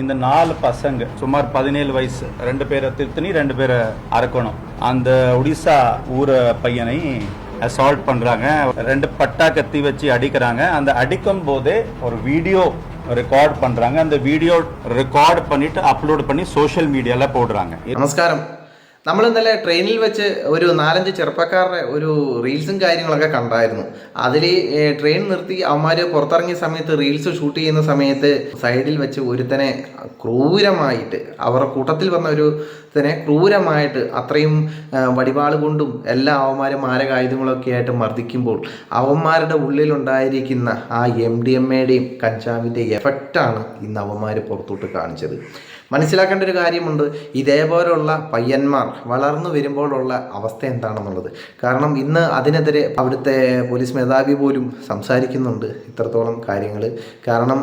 இந்த நாலு பசங்க சுமார் பதினேழு வயசு ரெண்டு பேரை திருத்தணி ரெண்டு பேரை அரக்கணும் அந்த ஒடிசா ஊர பையனை அசால்ட் பண்றாங்க. ரெண்டு பட்டா கத்தி வச்சு அடிக்கிறாங்க. அந்த அடிக்கும் போதே ஒரு வீடியோ ரெக்கார்ட் பண்றாங்க. அந்த வீடியோ ரெக்கார்ட் பண்ணிட்டு அப்லோட் பண்ணி சோஷியல் மீடியால போடுறாங்க. நமஸ்காரம். നമ്മൾ ഇന്നലെ ട്രെയിനിൽ വെച്ച് ഒരു നാലഞ്ച് ചെറുപ്പക്കാരുടെ ഒരു റീൽസും കാര്യങ്ങളൊക്കെ കണ്ടായിരുന്നു. അതിൽ ട്രെയിൻ നിർത്തി അവന്മാർ പുറത്തിറങ്ങിയ സമയത്ത് റീൽസ് ഷൂട്ട് ചെയ്യുന്ന സമയത്ത് സൈഡിൽ വെച്ച് ഒരുത്തനെ ക്രൂരമായിട്ട് അവരുടെ കൂട്ടത്തിൽ വന്ന ഒരു തന്നെ ക്രൂരമായിട്ട് അത്രയും വടിപാട് കൊണ്ടും എല്ലാ അവന്മാരും മാരകായുധങ്ങളൊക്കെ ആയിട്ട് മർദ്ദിക്കുമ്പോൾ അവന്മാരുടെ ഉള്ളിലുണ്ടായിരിക്കുന്ന ആ എം ഡി എം എയുടെയും കഞ്ചാവിന്റെ എഫക്റ്റാണ് ഇന്ന് അവന്മാർ പുറത്തോട്ട് കാണിച്ചത്. മനസ്സിലാക്കേണ്ട ഒരു കാര്യമുണ്ട്. ഇതേപോലെയുള്ള പയ്യന്മാർ വളർന്നു വരുമ്പോഴുള്ള അവസ്ഥ എന്താണെന്നുള്ളത്. കാരണം ഇന്ന് അതിനെതിരെ അവിടുത്തെ പോലീസ് മേധാവി പോലും സംസാരിക്കുന്നുണ്ട് ഇത്രത്തോളം കാര്യങ്ങൾ. കാരണം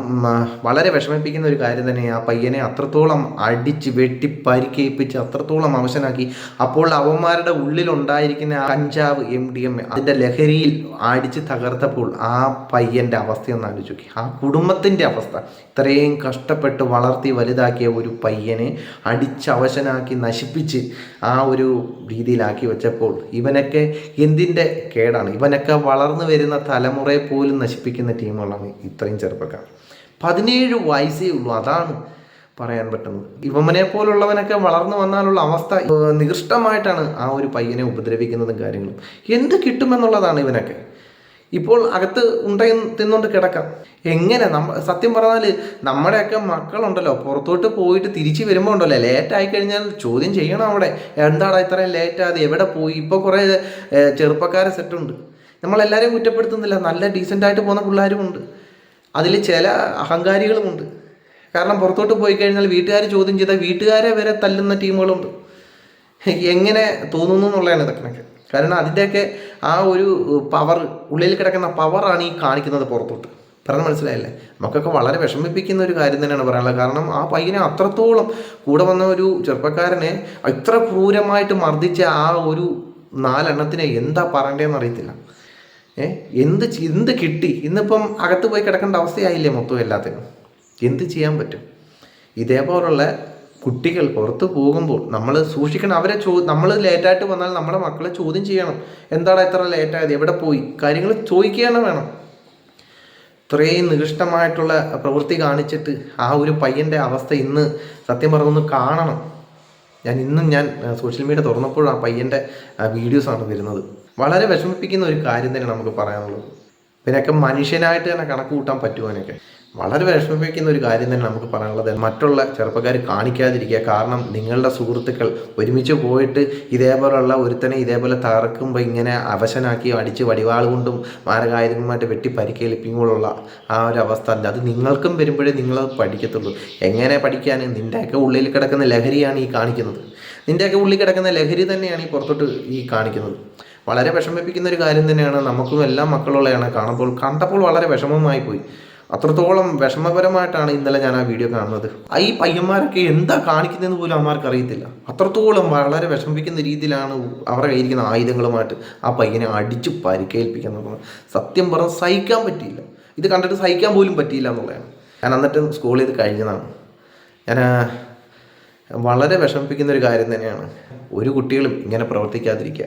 വളരെ വിഷമിപ്പിക്കുന്ന ഒരു കാര്യം തന്നെ ആ പയ്യനെ അത്രത്തോളം അടിച്ച് വെട്ടി പരിക്കേൽപ്പിച്ച് അത്രത്തോളം അവശനാക്കി. അപ്പോൾ അവന്മാരുടെ ഉള്ളിലുണ്ടായിരിക്കുന്ന കഞ്ചാവ് എം ഡി എം അതിന്റെ ലഹരിയിൽ അടിച്ച് തകർത്തപ്പോൾ ആ പയ്യന്റെ അവസ്ഥയൊന്ന് ആലോചിക്കുക ആ കുടുംബത്തിന്റെ അവസ്ഥ. ഇത്രയും കഷ്ടപ്പെട്ട് വളർത്തി വലുതാക്കിയ ഒരു പയ്യനെ അടിച്ചവശനാക്കി നശിപ്പിച്ച് ആ ഒരു രീതിയിലാക്കി വെച്ചപ്പോൾ ഇവനൊക്കെ എന്തിന്റെ കേടാണ്? ഇവനൊക്കെ വളർന്നു വരുന്ന തലമുറയെ പോലും നശിപ്പിക്കുന്ന ടീമുകളാണ് ഇത്രയും ചെറുപ്പക്കാർ. പതിനേഴ് വയസ്സേ ഉള്ളൂ അതാണ് പറയാൻ പറ്റുന്നത്. ഇവമനെ പോലുള്ളവനൊക്കെ വളർന്നു വന്നാലുള്ള അവസ്ഥ നികൃഷ്ടമായിട്ടാണ് ആ ഒരു പയ്യനെ ഉപദ്രവിക്കുന്നതും കാര്യങ്ങളും. എന്ത് കിട്ടുമെന്നുള്ളതാണ് ഇവനൊക്കെ. ഇപ്പോൾ അകത്ത് ഉണ്ടയും തിന്നുകൊണ്ട് കിടക്കാം. എങ്ങനെ നമ്മ സത്യം പറഞ്ഞാൽ നമ്മുടെയൊക്കെ മക്കളുണ്ടല്ലോ. പുറത്തോട്ട് പോയിട്ട് തിരിച്ചു വരുമ്പോൾ ഉണ്ടല്ലോ. ലേറ്റ് ആയി കഴിഞ്ഞാൽ ചോദ്യം ചെയ്യണം അവിടെ. എന്താടാ ഇത്രയും ലേറ്റാതെ എവിടെ പോയി? ഇപ്പോൾ കുറേ ചെറുപ്പക്കാരെ സെറ്റുണ്ട് നമ്മളെല്ലാവരെയും കുറ്റപ്പെടുത്തുന്നില്ല. നല്ല ഡീസന്റായിട്ട് പോകുന്ന പിള്ളേരുമുണ്ട് അതിൽ ചില അഹങ്കാരികളുമുണ്ട് കാരണം പുറത്തോട്ട് പോയി കഴിഞ്ഞാൽ വീട്ടുകാർ ചോദ്യം ചെയ്താൽ വീട്ടുകാരെ വരെ തല്ലുന്ന ടീമുകളുണ്ട് എങ്ങനെ തോന്നുന്നു എന്നുള്ളതാണ് ഇതൊക്കെ. കാരണം അതിന്റെയൊക്കെ ആ ഒരു പവർ ഉള്ളിൽ കിടക്കുന്ന പവറാണ് ഈ കാണിക്കുന്നത് പുറത്തോട്ട്. പറഞ്ഞ് മനസ്സിലായില്ലേ? നമുക്കൊക്കെ വളരെ വിഷമിപ്പിക്കുന്ന ഒരു കാര്യം തന്നെയാണ് പറയാനുള്ളത്. കാരണം ആ പയ്യനെ അത്രത്തോളം കൂടെ വന്ന ഒരു ചെറുപ്പക്കാരനെ ഇത്ര ക്രൂരമായിട്ട് മർദ്ദിച്ച ആ ഒരു നാലെണ്ണത്തിനെ എന്താ പറയേണ്ടതെന്ന് അറിയത്തില്ല. ഏ എന്ത് എന്ത് കിട്ടി? ഇന്നിപ്പം അകത്ത് പോയി കിടക്കേണ്ട അവസ്ഥയായില്ലേ മൊത്തം എല്ലാത്തിനും? എന്ത് ചെയ്യാൻ പറ്റും? ഇതേപോലുള്ള കുട്ടികൾ പുറത്ത് പോകുമ്പോൾ നമ്മൾ സൂക്ഷിക്കണം. അവരെ ചോ നമ്മൾ ലേറ്റായിട്ട് വന്നാൽ നമ്മുടെ മക്കളെ ചോദ്യം ചെയ്യണം. എന്താണ് ഇത്ര ലേറ്റായത് എവിടെ പോയി? കാര്യങ്ങൾ ചോദിക്കുകയാണ് വേണം. ഇത്രയും നികൃഷ്ടമായിട്ടുള്ള പ്രവൃത്തി കാണിച്ചിട്ട് ആ ഒരു പയ്യന്റെ അവസ്ഥ ഇന്ന് സത്യം പറഞ്ഞൊന്ന് കാണണം. ഞാൻ ഇന്നും ഞാൻ സോഷ്യൽ മീഡിയ തുറന്നപ്പോൾ ആ പയ്യന്റെ വീഡിയോസാണ് വരുന്നത് വളരെ വിഷമിപ്പിക്കുന്ന ഒരു കാര്യം തന്നെ നമുക്ക് പറയാനുള്ളത്. പിന്നെയൊക്കെ മനുഷ്യനായിട്ട് തന്നെ കണക്ക് കൂട്ടാൻ പറ്റുമോ അതിനൊക്കെ. വളരെ വിഷമിപ്പിക്കുന്ന ഒരു കാര്യം തന്നെ നമുക്ക് പറയാനുള്ളത്. മറ്റുള്ള ചെറുപ്പക്കാർ കാണിക്കാതിരിക്കുക. കാരണം നിങ്ങളുടെ സുഹൃത്തുക്കൾ ഒരുമിച്ച് പോയിട്ട് ഇതേപോലുള്ള ഒരുത്തനെ ഇതേപോലെ തറക്കുമ്പോൾ ഇങ്ങനെ അവശനാക്കി അടിച്ച് വടിവാൾ കൊണ്ടും മാരകായുധങ്ങളുമായിട്ട് വെട്ടി പരിക്കേൽപ്പിക്കുമ്പോഴുള്ള ആ ഒരു അവസ്ഥ അല്ല. അത് നിങ്ങൾക്കും വരുമ്പോഴേ നിങ്ങളത് പഠിക്കത്തുള്ളൂ. എങ്ങനെ പഠിക്കാൻ നിന്റെയൊക്കെ ഉള്ളിൽ കിടക്കുന്ന ലഹരിയാണ് ഈ കാണിക്കുന്നത്. നിന്റെയൊക്കെ ഉള്ളിൽ കിടക്കുന്ന ലഹരി തന്നെയാണ് ഈ പുറത്തോട്ട് ഈ കാണിക്കുന്നത്. വളരെ വിഷമിപ്പിക്കുന്ന ഒരു കാര്യം തന്നെയാണ്. നമുക്കും എല്ലാ മക്കളുള്ളതാണ് കാണുമ്പോൾ കണ്ടപ്പോൾ വളരെ വിഷമമായി പോയി. അത്രത്തോളം വിഷമപരമായിട്ടാണ് ഇന്നലെ ഞാൻ ആ വീഡിയോ കാണുന്നത്. ഈ പയ്യന്മാരൊക്കെ എന്താ കാണിക്കുന്നതെന്ന് പോലും അമ്മമാർക്ക് അറിയത്തില്ല. അത്രത്തോളം വളരെ വിഷമിപ്പിക്കുന്ന രീതിയിലാണ് അവരുടെ കയ്യിരിക്കുന്ന ആയുധങ്ങളുമായിട്ട് ആ പയ്യനെ അടിച്ച് പരിക്കേൽപ്പിക്കുന്നത് സത്യം പറഞ്ഞാൽ സഹിക്കാൻ പറ്റിയില്ല. ഇത് കണ്ടിട്ട് സഹിക്കാൻ പോലും പറ്റിയില്ല എന്നുള്ളതാണ്. ഞാൻ എന്നിട്ട് സ്കൂളിൽ ഇത് കഴിഞ്ഞതാണ്. ഞാൻ വളരെ വിഷമിപ്പിക്കുന്ന ഒരു കാര്യം തന്നെയാണ്. ഒരു കുട്ടികളും ഇങ്ങനെ പ്രവർത്തിക്കാതിരിക്കുക.